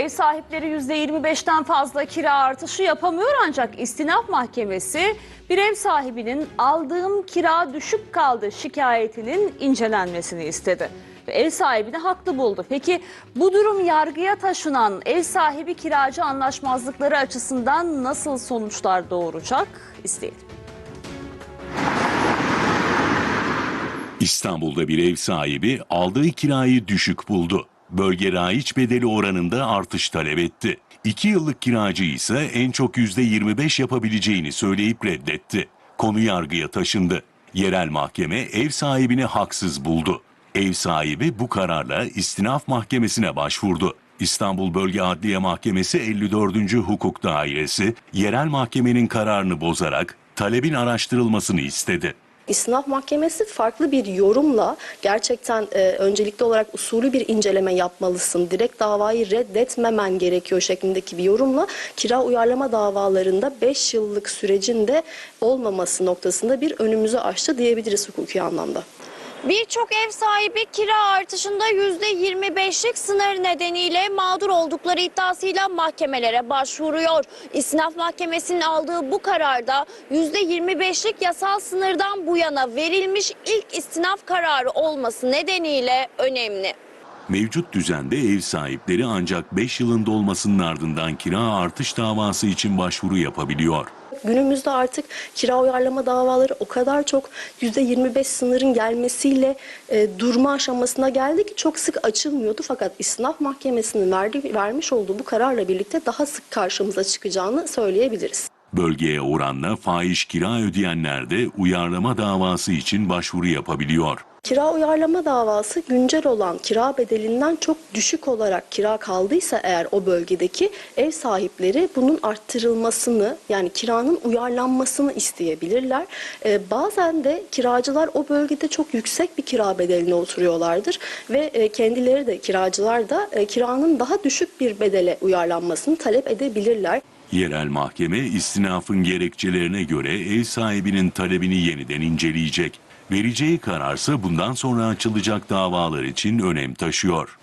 Ev sahipleri %25'ten fazla kira artışı yapamıyor ancak istinaf mahkemesi bir ev sahibinin aldığım kira düşük kaldı şikayetinin incelenmesini istedi. Ve ev sahibini haklı buldu. Peki bu durum yargıya taşınan ev sahibi kiracı anlaşmazlıkları açısından nasıl sonuçlar doğuracak? İsteyelim. İstanbul'da bir ev sahibi aldığı kirayı düşük buldu. Bölge raiç bedeli oranında artış talep etti. 2 yıllık kiracı ise en çok %25 yapabileceğini söyleyip reddetti. Konu yargıya taşındı. Yerel mahkeme ev sahibini haksız buldu. Ev sahibi bu kararla istinaf mahkemesine başvurdu. İstanbul Bölge Adliye Mahkemesi 54. Hukuk Dairesi yerel mahkemenin kararını bozarak talebin araştırılmasını istedi. İstinaf Mahkemesi farklı bir yorumla gerçekten e, öncelikli olarak usulü bir inceleme yapmalısın, direkt davayı reddetmemen gerekiyor şeklindeki bir yorumla kira uyarlama davalarında 5 yıllık sürecinde olmaması noktasında bir önümüzü açtı diyebiliriz hukuki anlamda. Birçok ev sahibi kira artışında %25'lik sınır nedeniyle mağdur oldukları iddiasıyla mahkemelere başvuruyor. İstinaf Mahkemesi'nin aldığı bu kararda %25'lik yasal sınırdan bu yana verilmiş ilk istinaf kararı olması nedeniyle önemli. Mevcut düzende ev sahipleri ancak 5 yılın dolmasının ardından kira artış davası için başvuru yapabiliyor. Günümüzde artık kira uyarlama davaları o kadar çok %25 sınırın gelmesiyle e, durma aşamasına geldi ki çok sık açılmıyordu. Fakat İstinaf Mahkemesi'nin verdiği, vermiş olduğu bu kararla birlikte daha sık karşımıza çıkacağını söyleyebiliriz. Bölgeye oranla fahiş kira ödeyenler de uyarlama davası için başvuru yapabiliyor. Kira uyarlama davası güncel olan kira bedelinden çok düşük olarak kira kaldıysa eğer o bölgedeki ev sahipleri bunun arttırılmasını yani kiranın uyarlanmasını isteyebilirler. Ee, bazen de kiracılar o bölgede çok yüksek bir kira bedeline oturuyorlardır ve e, kendileri de kiracılar da e, kiranın daha düşük bir bedele uyarlanmasını talep edebilirler. Yerel mahkeme istinafın gerekçelerine göre ev sahibinin talebini yeniden inceleyecek. Vereceği kararsa bundan sonra açılacak davalar için önem taşıyor.